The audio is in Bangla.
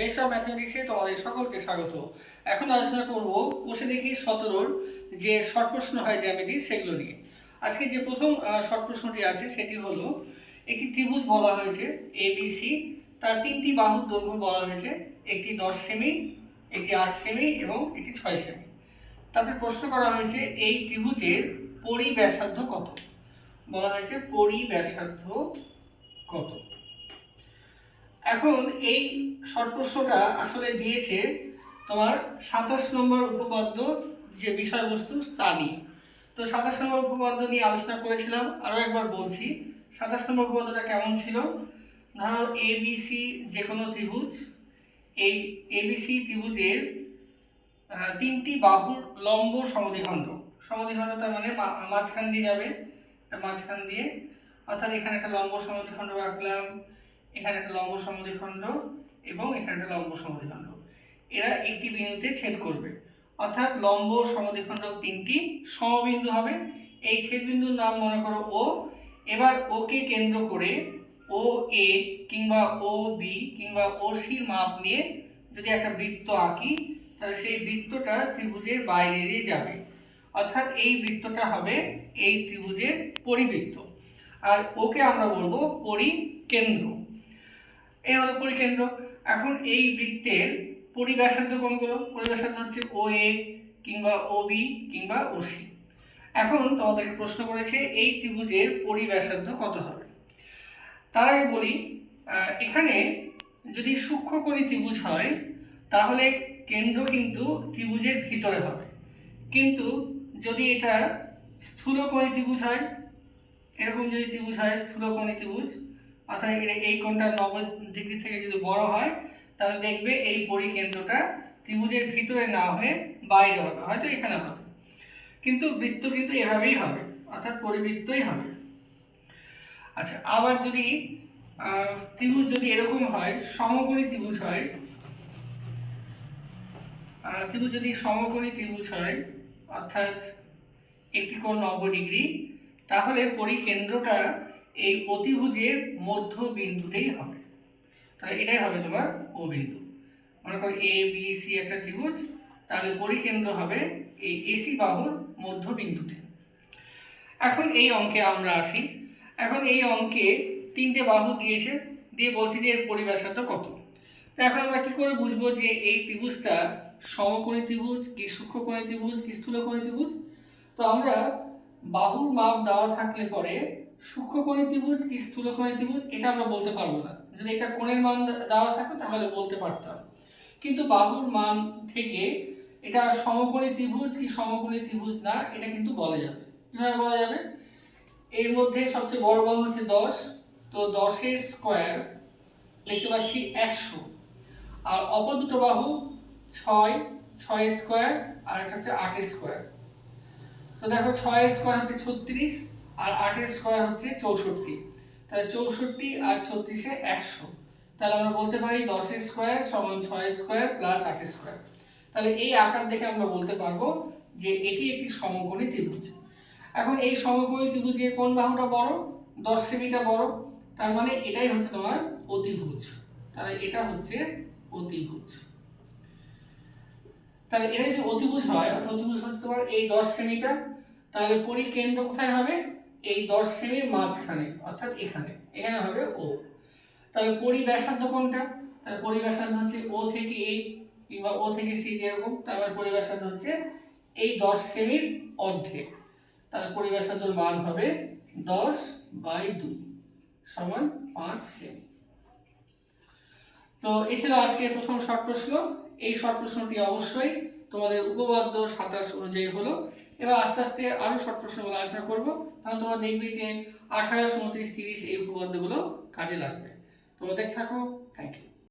বেস ম্যাথমেটিক্সে তোমাদের সকলকে স্বাগত। এখন আলোচনা করব কোষে দেখি সতেরোর যে শর্ট প্রশ্ন হয় জ্যামিতি সেগুলো নিয়ে। আজকে যে প্রথম শর্ট প্রশ্নটি আছে সেটি হলো, একটি ত্রিভুজ বলা হয়েছে এ বি সি তার তিনটি বাহুর দৈর্ঘ্য বলা হয়েছে, একটি দশ সেমি, একটি আট সেমি এবং একটি ছয় সেমি। তারপরে প্রশ্ন করা হয়েছে, এই ত্রিভুজের পরিব্যাসার্ধ কত? বলা হয়েছে পরিব্যাসার্ধ কত? এখন এই প্রশ্নটা আসলে দিয়েছে তোমার সাতাশ নম্বর উপপাদ্য যে বিষয়বস্তু, তা নিয়ে। তো সাতাশ নম্বর উপপাদ্য নিয়ে আলোচনা করেছিলাম, আরও একবার বলছি, সাতাশ নম্বর উপপাদ্যটা কেমন ছিল? ধরো এ বি সি যে কোনো ত্রিভুজ, এই এবিসি ত্রিভুজের তিনটি বাহুর লম্ব সমদ্বিখণ্ড। সমদ্বিখণ্ড তার মানে মাঝখান দিয়ে যাবে, মাঝখান দিয়ে। অর্থাৎ এখানে একটা লম্ব সমদ্বিখণ্ড রাখলাম এখানে একটা লম্ব সমদ্বিখণ্ড এবং এখানে একটা লম্ব সমদ্বিখণ্ড এরা একটি বিন্দুতে ছেদ করবে। অর্থাৎ লম্ব সমদ্বিখণ্ড তিনটি সমবিন্দু হবে। এই ছেদবিন্দুর নাম মনে করো ও এবার ওকে কেন্দ্র করে ও এ কিংবা ও বি কিংবা ও সির মাপ নিয়ে যদি একটা বৃত্ত আঁকি, তাহলে সেই বৃত্তটা ত্রিভুজের বাইরে দিয়ে যাবে। অর্থাৎ এই বৃত্তটা হবে এই ত্রিভুজের পরিবৃত্ত। আর ওকে আমরা বলব পরিকেন্দ্র। এই হলো পরিকেন্দ্র। এখন এই বৃত্তের পরিব্যাসার্ধ কোনগুলো পরিব্যাসার্ধ হচ্ছে ও এ কিংবা ও বি কিংবা ও সি এখন তোমাদেরকে প্রশ্ন করেছে, এই ত্রিভুজের পরিব্যাসার্ধ কত হবে? তার আগে বলি এখানে যদি সূক্ষ্ম সূক্ষ্মকোণী ত্রিভুজ হয়, তাহলে কেন্দ্র কিন্তু ত্রিভুজের ভিতরে হবে। কিন্তু যদি এটা স্থূলকোণী ত্রিভুজ হয়, এরকম যদি ত্রিভুজ হয়, স্থূলকোণী ত্রিভুজ অর্থাৎ এই কোণটা নব্বই ডিগ্রি থেকে যদি বড় হয়, তাহলে দেখবে এই পরিকেন্দ্রটা ত্রিভুজের ভিতরে না হয়ে বাইরে হবে, হয়তো এখানে হবে। কিন্তু বৃত্ত কিন্তু এভাবেই হবে, অর্থাৎ পরিবৃত্তই হবে। আচ্ছা আবার যদি ত্রিভুজ যদি এরকম হয়, সমকোণী ত্রিভুজ হয় ত্রিভুজ যদি সমকোণী ত্রিভুজ হয়, অর্থাৎ একটি কোণ নব্বই ডিগ্রি, তাহলে পরিকেন্দ্রটা এই অতিভুজের মধ্য বিন্দুতেই হবে। তাহলে এটাই হবে তোমার ও বিন্দু মনে করো এ বি সি একটা ত্রিভুজ, তাহলে পরিকেন্দ্র হবে এই এসি বাহুর মধ্য বিন্দুতে এখন এই অঙ্কে আমরা আসি। এখন এই অঙ্কে তিনটে বাহু দিয়েছে, দিয়ে বলছে যে এর পরিব্যাসার্ধ কত? তো এখন আমরা কি করে বুঝব যে এই ত্রিভুজটা সমকোণী ত্রিভুজ কি সূক্ষ্মকোণী ত্রিভুজ কি স্থূলকোণী ত্রিভুজ? তো আমরা বাহুর মাপ দেওয়া থাকলে পরে সূক্ষ্মকোণী ত্রিভুজ কি স্থূলকোণী ত্রিভুজ? এটা আমরা বলতে পারব না। যদি এটা কোণের মান দেওয়া থাকতো তাহলে বলতে পারতাম। কিন্তু বাহুর মান থেকে এটা সমকোণী ত্রিভুজ কি সমকোণী ত্রিভুজ? না, এটা কিন্তু বলা যাবে। কীভাবে বলা যাবে? এর মধ্যে সবচেয়ে বড় বাহু হচ্ছে দশ। তো দশের স্কোয়ার দেখতে পাচ্ছি একশো। আর অপর দুটো বাহু ছয় ছয় স্কোয়ার, আর একটা হচ্ছে আটের স্কোয়ার। তো দেখো, ছয়ের স্কোয়ার হচ্ছে ছত্রিশ আর আটের স্কোয়ার হচ্ছে চৌষট্টি। তাহলে চৌষট্টি আর ছত্রিশে একশো। তাহলে আমরা বলতে পারি দশের স্কোয়ার সমান ছয় স্কোয়ার প্লাস আটের স্কোয়ার তাহলে এই আকার দেখে আমরা বলতে পারব যে এটি একটি সমকোণী ত্রিভুজ। এখন এই সমকোণী ত্রিভুজে কোন বাহুটা বড়? দশ সেমিটা বড়। তার মানে এটাই হচ্ছে তোমার অতিভুজ। তাহলে এটা হচ্ছে অতিভুজ। তাহলে এটা যদি অতিভুজ হয়, অর্থাৎ অতিভুজ হচ্ছে তোমার এই দশ সেমিটা, তাহলে পরিকেন্দ্র কোথায় হবে? এই দশ সেমির মাঝখানে, অর্থাৎ এখানে এখানে হবে ও। তাহলে পরিব্যাসার্ধ কোনটা? তাহলে পরিব্যাসার্ধ হচ্ছে ও থেকে এ কিংবা ও থেকে সি যেরকম তারপর পরিব্যাসার্ধ হচ্ছে এই দশ সেমির অর্ধেক। তাহলে পরিব্যাসার্ধর মান হবে দশ বাই দুই সমান পাঁচ সেমি তো এই ছিল আজকে প্রথম শর্ট প্রশ্ন। এই শর্ট প্রশ্নটি অবশ্যই তোমাদের উপপাদ্য সাতাশ অনুযায়ী হলো। এবার আস্তে আস্তে আরও শর্ট প্রশ্নগুলো আলোচনা করব। তাহলে তোমরা দেখবে যে আঠাশ উনত্রিশ তিরিশ এই উপপাদ্যগুলো কাজে লাগবে। তোমাদের থাকো। Thank you